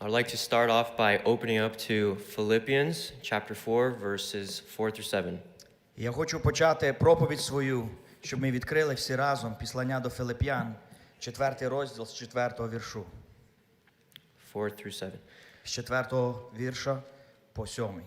I'd like to start off by opening up to Philippians chapter 4, verses 4 through 7. Я хочу почати проповідь свою, щоб ми відкрили всі разом післання до Филип'ян, четвертий розділ з четвертого віршу. 4 through 7. З четвертого вірша по сьомий.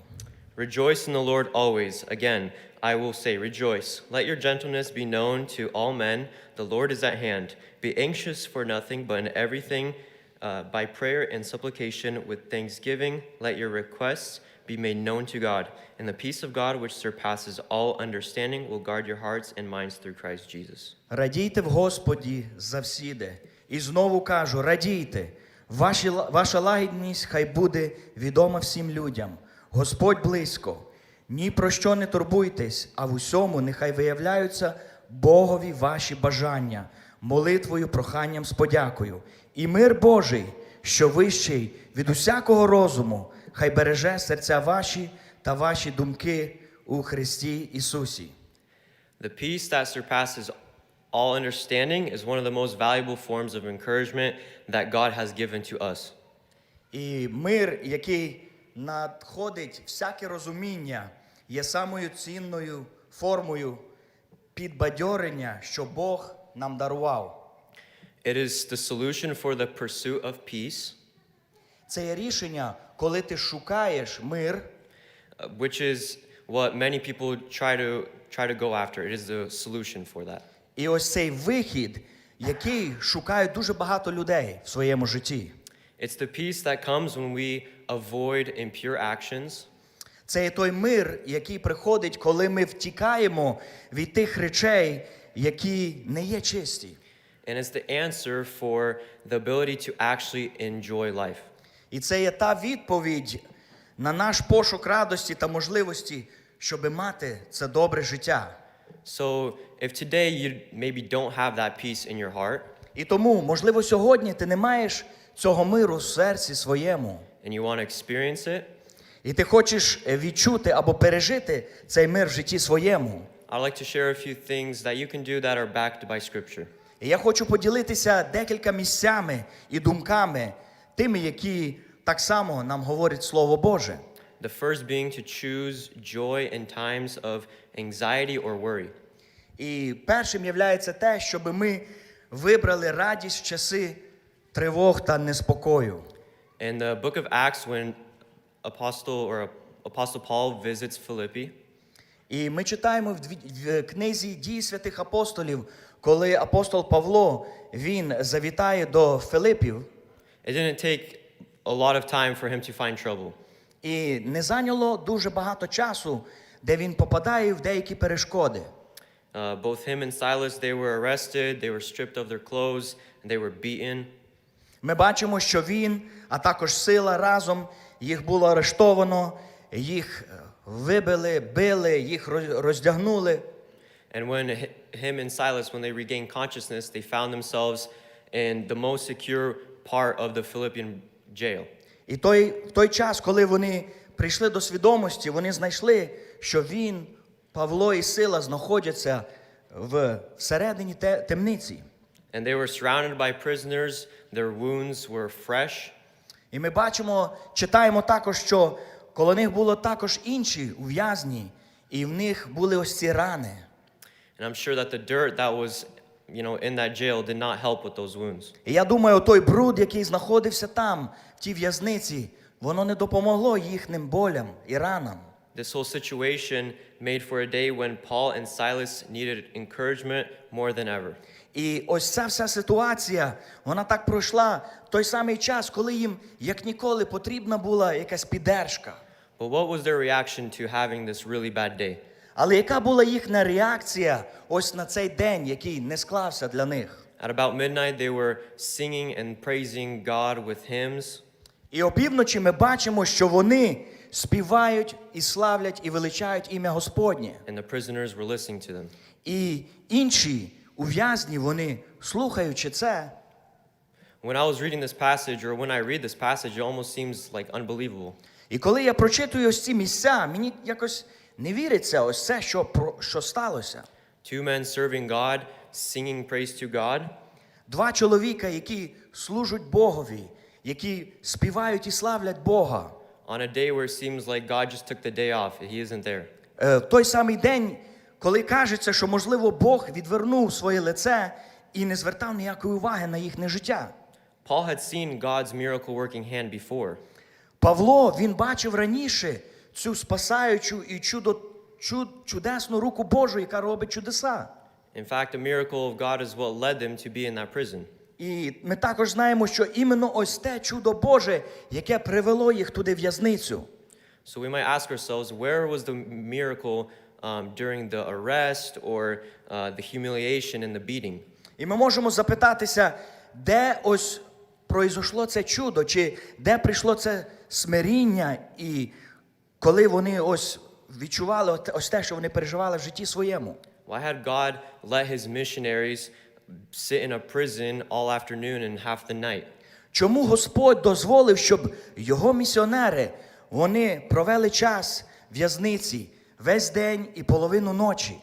Rejoice in the Lord always. Again, I will say, rejoice. Let your gentleness be known to all men. The Lord is at hand. Be anxious for nothing, but in everything, uh, by prayer and supplication with thanksgiving, let your requests be made known to God. And the peace of God, which surpasses all understanding, will guard your hearts and minds through Christ Jesus. Радійте в Господі завсіди. І знову кажу: радійте. Ваші, ваша лагідність хай буде відома всім людям. Господь близько. Ні про що не турбуйтесь, а в усьому нехай виявляються Богові ваші бажання, молитвою, проханням з подякою. І мир Божий, що вищий від усякого розуму, хай береже серця ваші та ваші думки у Христі Ісусі. The peace that surpasses all understanding is one of the most valuable forms of encouragement that God has given to us. І мир, який надходить всяке розуміння, є самою цінною формою підбадьорення, що Бог нам дарував. It is the solution for the pursuit of peace, Це є рішення, коли ти шукаєш мир, uh, which is what many people try to try to go after. It is the solution for that. і ось цей вихід, який шукають дуже багато людей в своєму житті. It's the peace that comes when we avoid impure actions Це є той мир, який приходить, коли ми втікаємо від тих речей, які не є чисті. and it's the answer for the ability to actually enjoy life. І це є та відповідь на наш пошук радості та можливості, щоб мати це добре життя. So, if today you maybe don't have that peace in your heart І тому, можливо, сьогодні ти не маєш цього миру в серці своєму, and you want to experience it, і ти хочеш відчути або пережити цей мир в житті своєму. I'd like to share a few things that you can do that are backed by Scripture. І я хочу поділитися декілька місцями і думками, тими, які так само нам говорить Слово Боже. The first being to choose joy in times of anxiety or worry. І першим є те, щоб ми вибрали радість в часи тривог та неспокою. In the book of Acts, when Apostle or Apostle Paul visits Philippi, І ми читаємо в, книзі дій святих апостолів, коли апостол Павло він завітає до Филипів, it didn't take a lot of time for him to find trouble. і не зайняло дуже багато часу, де він попадає в деякі перешкоди. Uh, both him and Silas, they were arrested, they were stripped of their clothes, and they were beaten. Ми бачимо, що він, а також сила разом їх було арештовано, їх е, вибили, били, їх роздягнули. And when him and Silas, when they regained consciousness, they found themselves in the most secure part of the Philippian jail. І той, в той час, коли вони прийшли до свідомості, вони знайшли, що він, Павло і Сила знаходяться в всередині те- темниці. And they were surrounded by prisoners, their wounds were fresh, І ми бачимо, читаємо також, що коло них було також інші ув'язні, і в них були ось ці рани. and I'm sure that the dirt that was, you know, in that jail did not help with those wounds. І я думаю, той бруд, який знаходився там, в тій в'язниці, воно не допомогло їхнім болям і ранам. This whole situation made for a day when Paul and Silas needed encouragement more than ever. І ось ця вся ситуація, вона так пройшла в той самий час, коли їм як ніколи потрібна була якась піддержка. But what was their reaction to having this really bad day? Але яка була їхня реакція ось на цей день, який не склався для них? At about midnight, they were singing and praising God with hymns. І опівночі ми бачимо, що вони співають і славлять і величають ім'я Господнє. and the prisoners were listening to them. І інші ув'язні, вони, слухаючи це, When I was reading this passage, or when I read this passage, it almost seems like unbelievable. І коли я прочитую ось ці місця, мені якось не віриться ось це, що, про, що сталося. Two men serving God, singing praise to God, Два чоловіка, які служать Богові які співають і славлять Бога. On a day where it seems like God just took the day off, He isn't there. Е, той самий день, коли кажеться, що можливо Бог відвернув своє лице і не звертав ніякої уваги на їхнє життя. Paul had seen God's miracle working hand before. Павло він бачив раніше цю спасаючу і чудо, чуд, чудесну руку Божу, яка робить чудеса. In fact, a miracle of God is what led them to be in that prison. І ми також знаємо, що іменно ось те чудо Боже, яке привело їх туди в в'язницю. So we might ask ourselves, where was the miracle um, during the arrest or uh, the humiliation and the beating? І ми можемо запитатися, де ось произошло це чудо, чи де прийшло це смиріння, і коли вони ось відчували ось те, що вони переживали в житті своєму. Why had God let His missionaries sit in a prison all afternoon and half the night? Чому Господь дозволив, щоб його місіонери вони провели час в в'язниці весь день і половину ночі?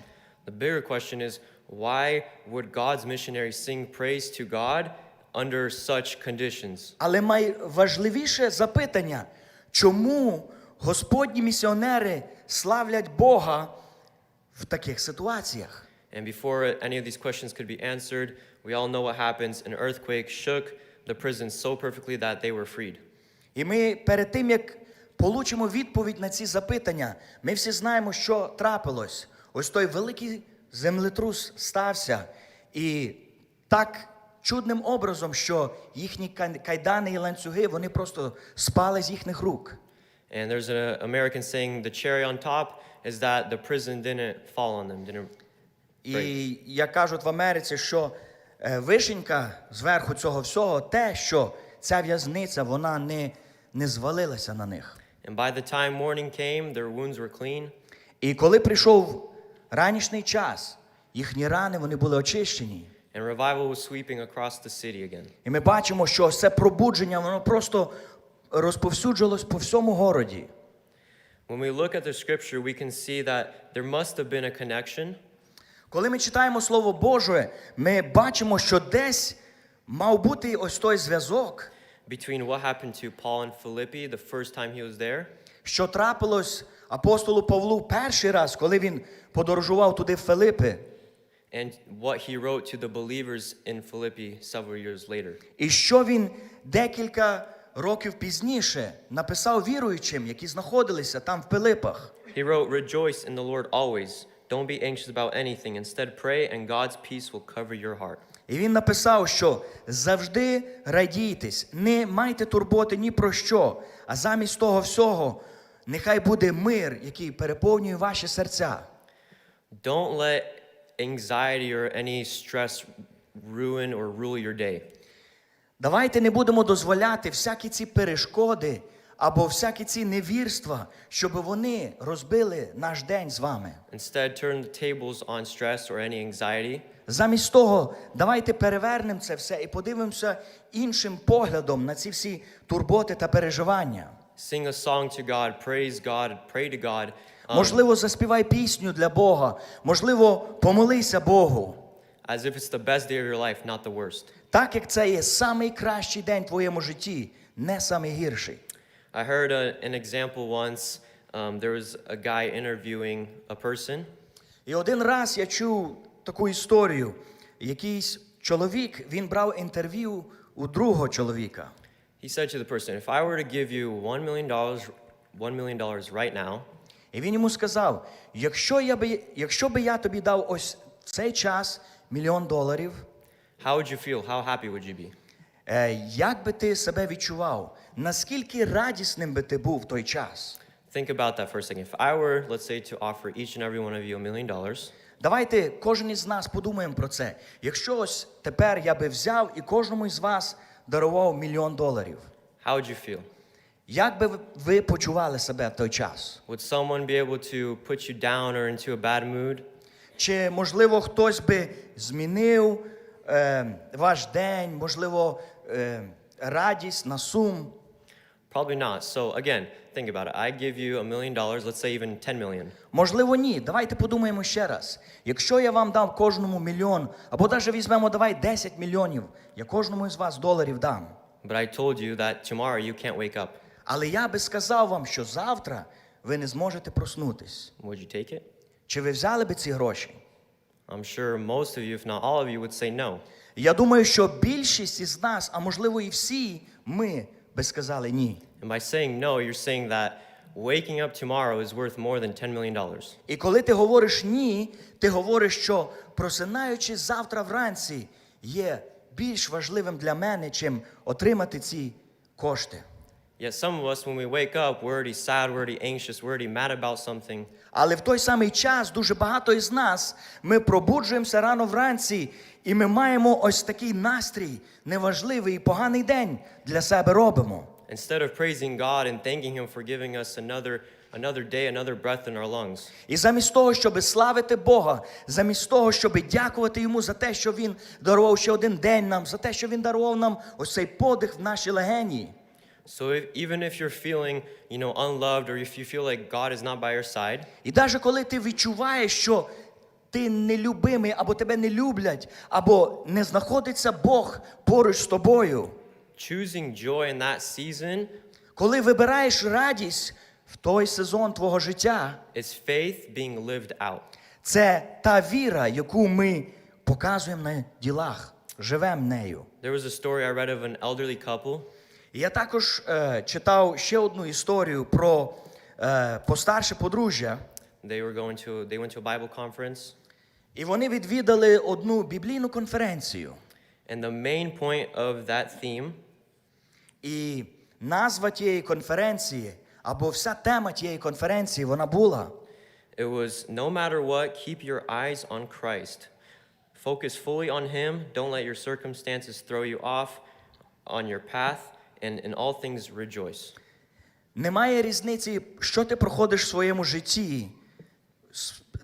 The bigger question is, why would God's missionaries sing praise to God under such conditions? Але найважливіше запитання, чому Господні місіонери славлять Бога в таких ситуаціях? And before any of these questions could be answered, we all know what happens. An earthquake shook the prison so perfectly that they were freed. І ми перед тим, як получимо відповідь на ці запитання, ми всі знаємо, що трапилось. Ось той великий землетрус стався. І так чудним образом, що їхні кайдани і ланцюги вони просто спали з їхніх рук. And there's an American saying, the cherry on top is that the prison didn't fall on them, didn't І як кажуть в Америці, що е, вишенька зверху цього всього те, що ця в'язниця вона не, не звалилася на них. And by the time morning came, their wounds were clean. І коли прийшов ранішній час, їхні рани вони були очищені. And revival was sweeping across the city again. І ми бачимо, що це пробудження воно просто розповсюджувалось по всьому городі. When we look at the scripture, we can see that there must have been a connection Коли ми читаємо Слово Боже, ми бачимо, що десь мав бути ось той зв'язок, between what happened to Paul in Philippi the first time he was there що трапилось апостолу Павлу перший раз, коли він подорожував туди в Филипи, and what he wrote to the believers in Philippi several years later. і що він декілька років пізніше написав віруючим, які знаходилися там в Пилипах. He wrote, Rejoice in the Lord always. Don't be anxious about anything. Instead, pray, and God's peace will cover your heart. І він написав, що завжди радійтесь, не майте турботи ні про що, а замість того всього нехай буде мир, який переповнює ваші серця. Don't let anxiety or any stress ruin or rule your day. Давайте не будемо дозволяти всякі ці перешкоди або всякі ці невірства, щоб вони розбили наш день з вами. Instead, turn the tables on stress or any anxiety Замість того, давайте перевернемо це все і подивимося іншим поглядом на ці всі турботи та переживання. Sing a song to God, praise God, pray to God. Можливо, заспівай пісню для Бога, можливо, помолися Богу. as if it's the best day of your life, not the worst. Так як це є самий кращий день в твоєму житті, не самий гірший. I heard a, an example once. Um, there was a guy interviewing a person, І один раз я чув таку історію. Якийсь чоловік він брав інтерв'ю у другого чоловіка. He said to the person, If I were to give you $1 million, $1 million right now, І він йому сказав: якщо я би, якщо би я тобі дав ось в цей час мільйон доларів, how would you feel? How happy would you be? е, як би ти себе відчував? Наскільки радісним би ти був в той час? Think about that for a second. If I were, let's say, to offer each and every one of you a million dollars, Давайте кожен із нас подумаємо про це. Якщо ось тепер я би взяв і кожному із вас дарував мільйон доларів, how would you feel? Як би ви- почували себе в той час? Would someone be able to put you down or into a bad mood? Чи можливо хтось би змінив е, ваш день, можливо, е, радість на сум? Probably not. So again, think about it. I give you a million dollars, let's say even 10 million. Можливо, ні. Давайте подумаємо ще раз. Якщо я вам дав кожному мільйон, або навіть візьмемо, давай 10 мільйонів, я кожному із вас доларів дам. But I told you that tomorrow you can't wake up. Але я би сказав вам, що завтра ви не зможете проснутись. Would you take it? Чи ви взяли би ці гроші? I'm sure most of you, if not all of you, would say no. Я думаю, що більшість із нас, а можливо і всі, ми би сказали ні. And by saying no, you're saying that waking up tomorrow is worth more than $10 million. І коли ти говориш ні, ти говориш, що просинаючись завтра вранці є більш важливим для мене, чим отримати ці кошти. Yet some of us, when we wake up, we're already sad, we're already anxious, we're already mad about something. Але в той самий час дуже багато із нас ми пробуджуємося рано вранці, і ми маємо ось такий настрій, неважливий і поганий день для себе робимо. Instead of praising God and thanking Him for giving us another, another day, another breath in our lungs, І замість того, щоб славити Бога, замість того, щоб дякувати йому за те, що Він дарував ще один день нам, за те, що Він дарував нам ось цей подих в наші легені. So if, even if you're feeling, you know, unloved or if you feel like God is not by your side, І навіть коли ти відчуваєш, що ти нелюбимий, або тебе не люблять, або не знаходиться Бог поруч з тобою, choosing joy in that season коли вибираєш радість в той сезон твого життя, is faith being lived out. це та віра, яку ми показуємо на ділах, живемо нею. There was a story I read of an elderly couple. І Я також е, читав ще одну історію про е, постарше подружжя, They were going to they went to a Bible conference, і вони відвідали одну біблійну конференцію. and the main point of that theme І назва тієї конференції, або вся тема тієї конференції, вона була it was no matter what, keep your eyes on Christ. Focus fully on Him. Don't let your circumstances throw you off on your path, And in all things rejoice. Немає різниці, що ти проходиш в своєму житті.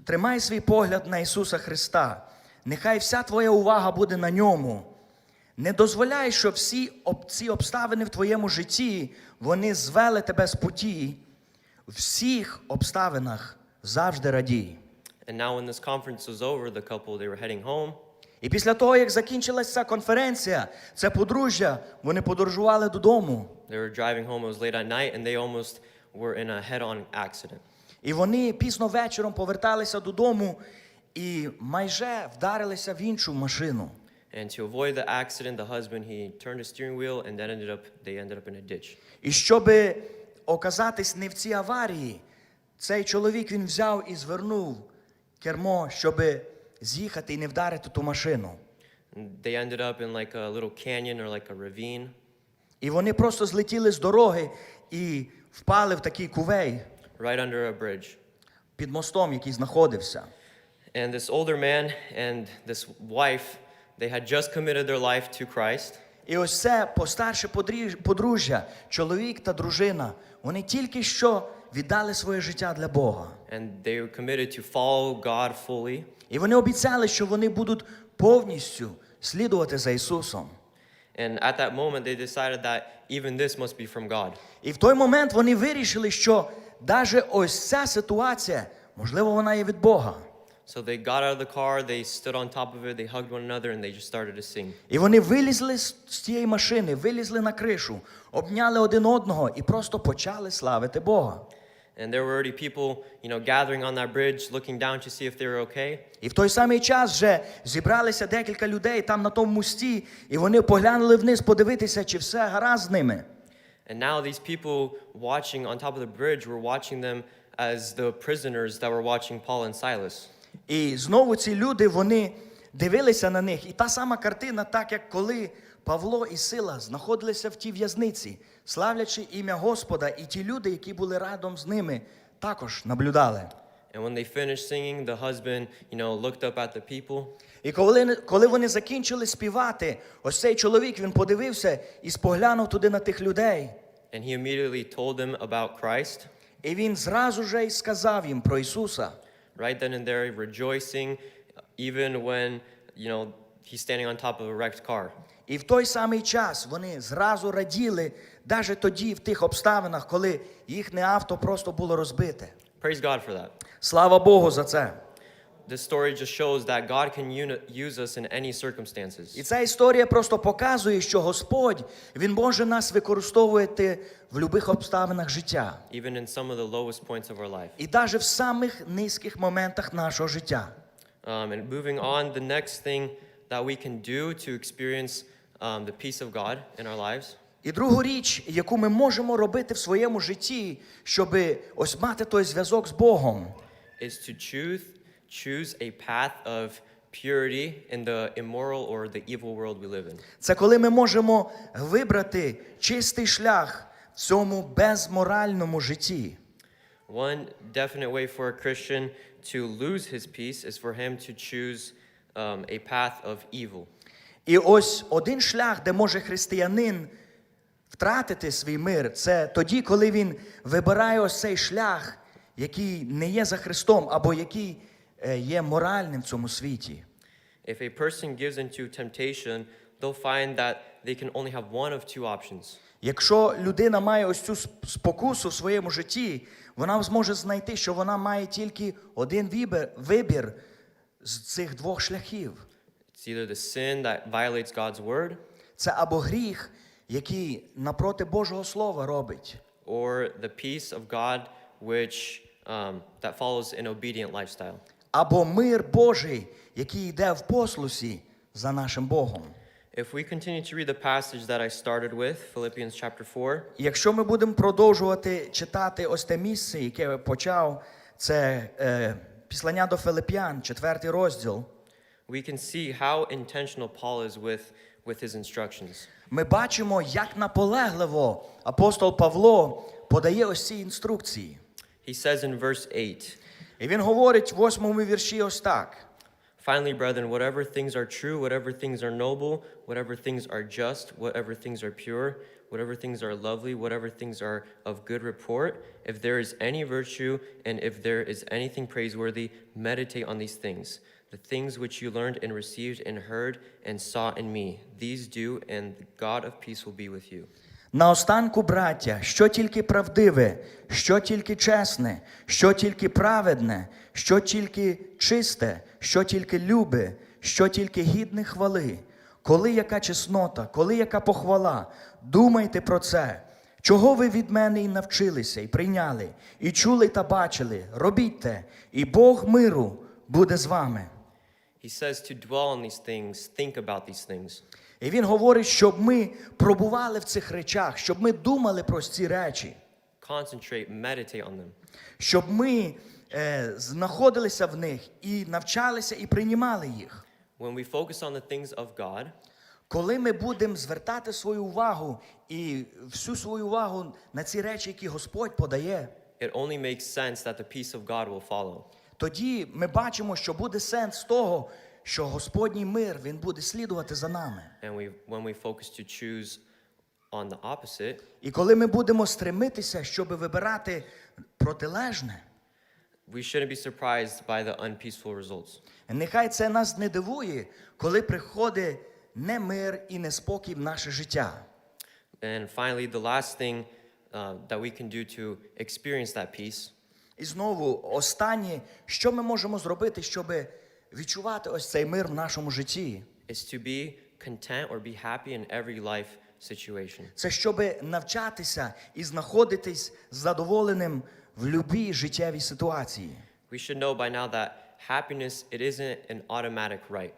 Тримай свій погляд на Ісуса Христа. Нехай вся твоя увага буде на ньому. Не дозволяй, щоб всі ці обставини в твоєму житті вони звели тебе з путі. В всіх обставинах завжди радій. And now, when this conference was over, the couple they were heading home. І після того, як закінчилася ця конференція, це подружжя, вони подорожували додому. They were driving home. It was late at night, and they almost were in a head-on accident. І вони пізно вечором поверталися додому і майже вдарилися в іншу машину. And to avoid the accident, the husband he turned his steering wheel, and then ended up they ended up in a ditch. І щоб оказатись не в цій аварії, цей чоловік він взяв і звернув кермо, щоб з'їхати і не вдарити ту машину. They ended up in like a little canyon or like a ravine, І вони просто злетіли з дороги і впали в такий кувей right under a bridge. під мостом, який знаходився. And this older man and this wife, they had just committed their life to Christ. І ось це постарше подружжя, чоловік та дружина, вони тільки що віддали своє життя для Бога. And they were committed to follow God fully. І вони обіцяли, що вони будуть повністю слідувати за Ісусом. And at that moment, they decided that even this must be from God. І в той момент вони вирішили, що навіть ось ця ситуація, можливо, вона є від Бога. So they got out of the car, they stood on top of it, they hugged one another, and they just started to sing. І вони вилізли з з тієї машини, вилізли на кришу, обняли один одного і просто почали славити Бога. And there were already people, you know, gathering on that bridge, looking down to see if they were okay. І в той самий час вже зібралися декілька людей там на тому мості, і вони поглянули вниз подивитися, чи все гаразд з ними. And now these people watching on top of the bridge were watching them as the prisoners that were watching Paul and Silas. І знову ці люди вони дивилися на них. І та сама картина, так як коли Павло і Сила знаходилися в тій в'язниці, славлячи ім'я Господа, і ті люди, які були радом з ними, також наблюдали. And when they finished singing, the husband, you know, looked up at the people І коли, коли вони закінчили співати, ось цей чоловік він подивився і споглянув туди на тих людей. and he immediately told them about Christ. І він зразу же й сказав їм про Ісуса. right then and there, rejoicing, even when, you know, he's standing on top of a wrecked car. І в той самий час вони зразу раділи, навіть тоді, в тих обставинах, коли їхнє авто просто було розбите. Praise God for that. Слава Богу за це. this story just shows that God can use us in any circumstances. І ця історія просто показує, що Господь Він може нас використовувати в будь-яких обставинах життя. even in some of the lowest points of our life. І навіть в самих низьких моментах нашого життя. Um, and moving on, the next thing that we can do to experience um, the peace of God in our lives І другу річ, яку ми можемо робити в своєму житті, щоб ось мати той зв'язок з Богом, is to choose choose a path of purity in the immoral or the evil world we live in. це коли ми можемо вибрати чистий шлях в цьому безморальному житті. One definite way for a Christian to lose his peace is for him to choose um, a path of evil. І ось один шлях, де може християнин втратити свій мир, це тоді, коли він вибирає ось цей шлях, який не є за Христом, або який е, є моральним в цьому світі. If a person gives into temptation, they'll find that they can only have one of two options. Якщо людина має ось цю спокусу в своєму житті, вона зможе знайти, що вона має тільки один вибір, вибір з цих двох шляхів. It's either the sin that violates God's word Це або гріх, який напроти Божого Слова робить, or the peace of God which um, that follows an obedient lifestyle. або мир Божий, який йде в послусі за нашим Богом. If we continue to read the passage that I started with, Philippians chapter 4, І Якщо ми будемо продовжувати читати ось те місце, яке я почав, це е, післання до Филип'ян, четвертий розділ. we can see how intentional Paul is with, with his instructions. Ми бачимо, як наполегливо апостол Павло подає ось ці інструкції. He says in verse 8, І він говорить в восьмому вірші ось так. Finally, brethren, whatever things are true, whatever things are noble, whatever things are just, whatever things are pure, whatever things are lovely, whatever things are of good report, if there is any virtue and if there is anything praiseworthy, meditate on these things. The things which you learned and received and heard and saw in me, these do, and the God of peace will be with you. Наостанку, браття, що тільки правдиве, що тільки чесне, що тільки праведне, що тільки чисте, що тільки любе, що тільки гідне хвали, коли яка чеснота, коли яка похвала, думайте про це. Чого ви від мене і навчилися, і прийняли, і чули та бачили, робіть те, і Бог миру буде з вами. He says to dwell on these things, think about these things. І він говорить, щоб ми пробували в цих речах, щоб ми думали про ці речі. Concentrate, meditate on them. щоб ми е, знаходилися в них і навчалися і приймали їх. When we focus on the things of God, Коли ми будемо звертати свою увагу і всю свою увагу на ці речі, які Господь подає, it only makes sense that the peace of God will follow. Тоді ми бачимо, що буде сенс того, що Господній мир він буде слідувати за нами. And we, when we focus to choose on the opposite, І коли ми будемо стремитися, щоб вибирати протилежне, we shouldn't be surprised by the unpeaceful results. нехай це нас не дивує, коли приходить не мир і неспокій в наше життя. And finally, the last thing uh, that we can do to experience that peace І знову останнє, що ми можемо зробити, щоб відчувати ось цей мир в нашому житті? is to be content or be happy in every life situation. Це щоб навчатися і знаходитись задоволеним в будь-якій життєвій ситуації. We should know by now that happiness it isn't an automatic right.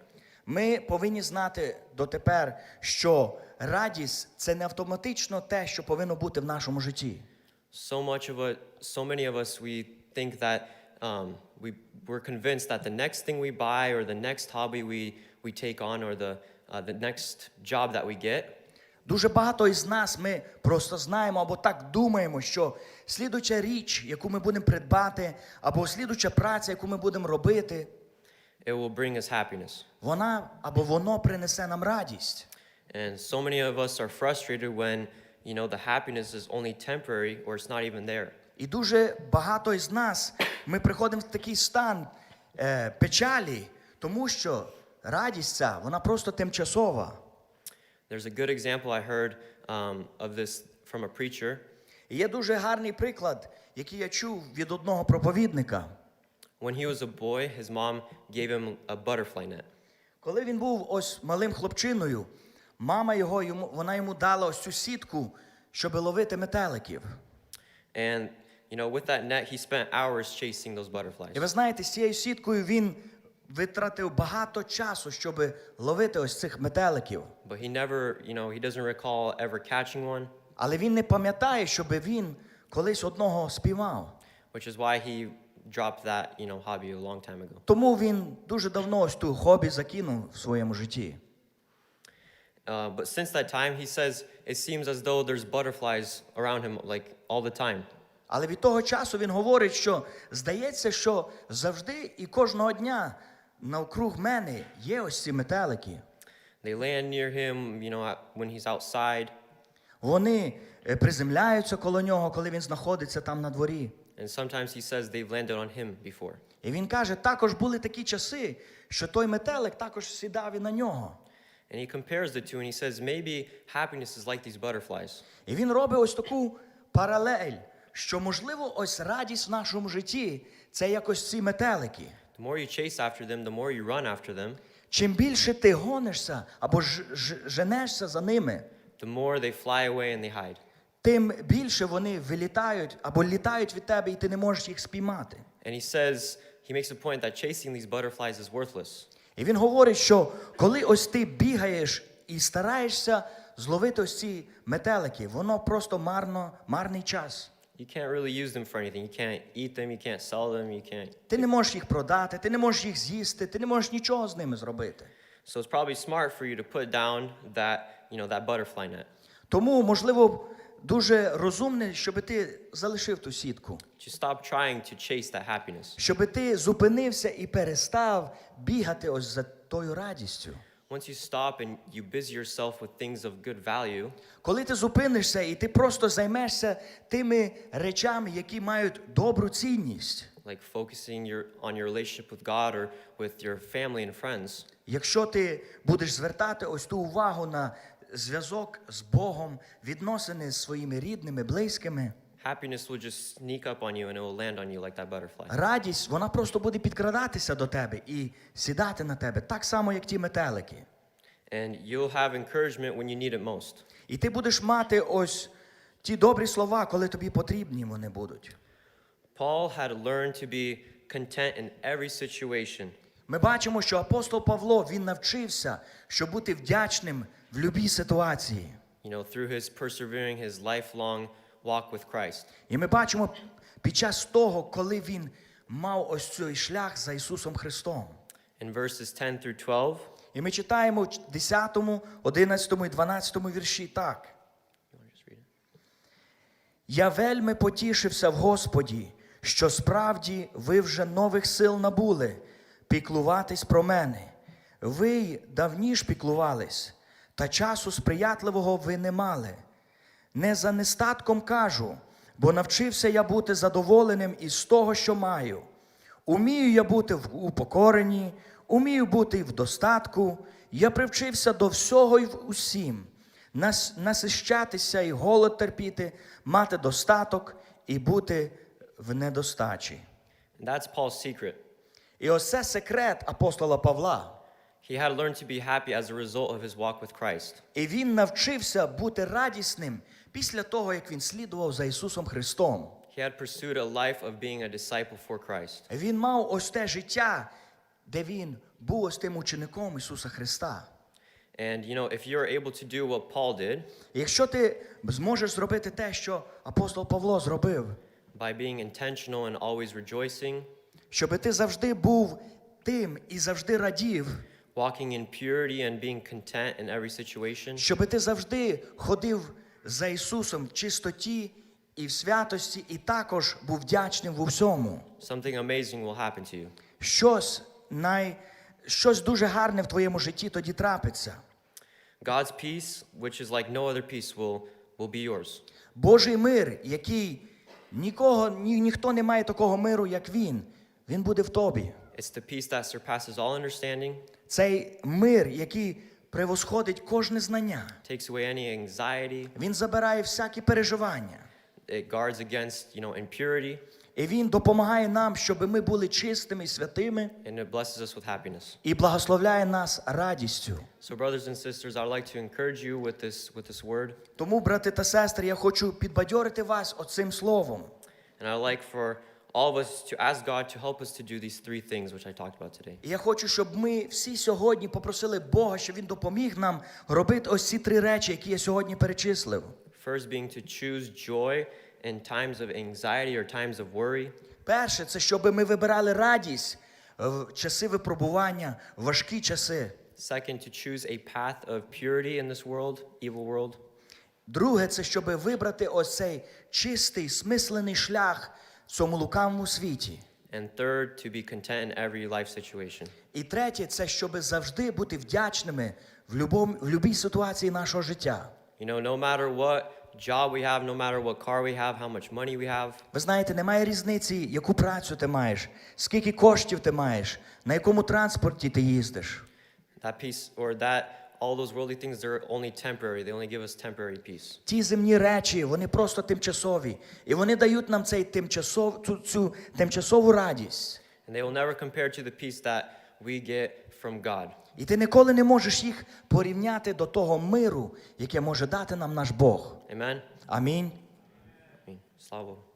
Ми повинні знати дотепер, що радість це не автоматично те, що повинно бути в нашому житті. So much of it, so many of us, we think that um, we we're convinced that the next thing we buy or the next hobby we we take on or the uh, the next job that we get Дуже багато із нас ми просто знаємо або так думаємо, що слідуча річ, яку ми будемо придбати, або слідуча праця, яку ми будемо робити, it will bring us happiness. вона або воно принесе нам радість. And so many of us are frustrated when you know the happiness is only temporary or it's not even there. І дуже багато із нас ми приходимо в такий стан е, печалі, тому що радість ця, вона просто тимчасова. There's a good example I heard um, of this from a preacher. І є дуже гарний приклад, який я чув від одного проповідника. When he was a boy, his mom gave him a butterfly net. Коли він був ось малим хлопчиною, мама його йому вона йому дала ось цю сітку, щоб ловити метеликів. And, you know, with that net, he spent hours chasing those butterflies. І ви знаєте, з цією сіткою він витратив багато часу, щоб ловити ось цих метеликів. But he never, you know, he doesn't recall ever catching one, Але він не пам'ятає, щоб він колись одного спіймав. which is why he dropped that, you know, hobby a long time ago. Тому він дуже давно ось ту хобі закинув в своєму житті. Uh, but since that time, he says it seems as though there's butterflies around him like all the time. Але від того часу він говорить, що здається, що завжди і кожного дня навкруг мене є ось ці метелики. They land near him, you know, when he's outside. Вони е, приземляються коло нього, коли він знаходиться там на дворі. And sometimes he says they've landed on him before. І він каже, також були такі часи, що той метелик також сідав і на нього. And he compares the two and he says maybe happiness is like these butterflies. І він робить ось таку паралель, що можливо ось радість в нашому житті це якось ці метелики. The more you chase after them, the more you run after them, Чим більше ти гонишся або ж, ж, женешся за ними, the more they fly away and they hide. тим більше вони вилітають або літають від тебе, і ти не можеш їх спіймати. And he says, he makes a point that chasing these butterflies is worthless. І він говорить, що коли ось ти бігаєш і стараєшся зловити ось ці метелики, воно просто марно, марний час. You can't really use them for anything. You can't eat them, you can't sell them, you can't. Ти не можеш їх продати, ти не можеш їх з'їсти, ти не можеш нічого з ними зробити. So it's probably smart for you to put down that, you know, that butterfly net. Тому, можливо, дуже розумне, щоб ти залишив ту сітку, To stop trying to chase that happiness. щоб ти зупинився і перестав бігати ось за тою радістю. Once you stop and you busy yourself with things of good value, Коли ти зупинишся і ти просто займешся тими речами, які мають добру цінність. like focusing your, on your relationship with God or with your family and friends, Якщо ти будеш звертати ось ту увагу на зв'язок з Богом, відносини з своїми рідними, близькими, happiness will just sneak up on you and it will land on you like that butterfly. радість вона просто буде підкрадатися до тебе і сідати на тебе, так само, як ті метелики. And you'll have encouragement when you need it most. І ти будеш мати ось ті добрі слова, коли тобі потрібні вони будуть. Paul had to learn to be content in every situation. Ми бачимо, що апостол Павло він навчився, щоб бути вдячним в будь-якій ситуації. you know, through his persevering, his lifelong walk with Christ. І ми бачимо під час того, коли він мав ось цей шлях за Ісусом Христом. In verses 10 through 12, І ми читаємо в 10, 11 і 12 вірші так. Я вельми потішився в Господі, що справді ви вже нових сил набули піклуватись про мене. Ви й давніш піклувались, та часу сприятливого ви не мали. Не за нестатком кажу, бо навчився я бути задоволеним із того, що маю. Умію я бути в упокоренні, умію бути і в достатку. Я привчився до всього в усім, нас, насищатися і голод терпіти, мати достаток і бути в недостачі. That's Paul's secret. І ось це секрет апостола Павла. He had to learn to be happy as a result of his walk with Christ. І він навчився бути радісним після того, як він слідував за Ісусом Христом. He had pursued a life of being a disciple for Christ. Він мав ось те життя, де він був ось тим учеником Ісуса Христа. And you know, if you're able to do what Paul did Якщо ти зможеш зробити те, що апостол Павло зробив, by being intentional and always rejoicing, щоб ти завжди був тим і завжди радів, walking in purity and being content in every situation, щоб ти завжди ходив за Ісусом в чистоті і в святості, і також був вдячним в усьому. something amazing will happen to you. Щось най... щось дуже гарне в твоєму житті тоді трапиться. God's peace, which is like no other peace, will, will be yours. Божий мир, який нікого, ні, ніхто не має такого миру, як він, він буде в тобі. It's the peace that surpasses all understanding, Цей мир, який превосходить кожне знання. takes away any anxiety, Він забирає всякі переживання. it guards against, you know, impurity, І Він допомагає нам, щоб ми були чистими і святими, and it blesses us with happiness. і благословляє нас радістю. So, brothers and sisters, I'd like to encourage you with this, with this word. Тому, брати та сестри, я хочу підбадьорити вас оцим словом. And I'd like for all of us to ask God to help us to do these three things which I talked about today. І я хочу, щоб ми всі сьогодні попросили Бога, щоб Він допоміг нам робити ось ці три речі, які я сьогодні перечислив. First, being to choose joy in times of anxiety or times of worry. Перше, це щоб ми вибирали радість в часи випробування, важкі часи. Second, to choose a path of purity in this world, evil world. Друге, це щоб вибрати ось цей чистий, смислений шлях в цьому лукавому світі. And third, to be content in every life situation. І третє, це щоб завжди бути вдячними в, любом, в любій ситуації нашого життя. You know, no matter what job we have, no matter what car we have, how much money we have, Ви знаєте, немає різниці, яку працю ти маєш, скільки коштів ти маєш, на якому транспорті ти їздиш. that peace or that all those worldly things they're only temporary. They only give us temporary peace. Ті земні речі, вони просто тимчасові. І вони дають нам цей тимчасов, цю, цю тимчасову радість. And they will never compare to the peace that we get from God. І ти ніколи не можеш їх порівняти до того миру, яке може дати нам наш Бог. Amen. Амінь. Amen. Slava.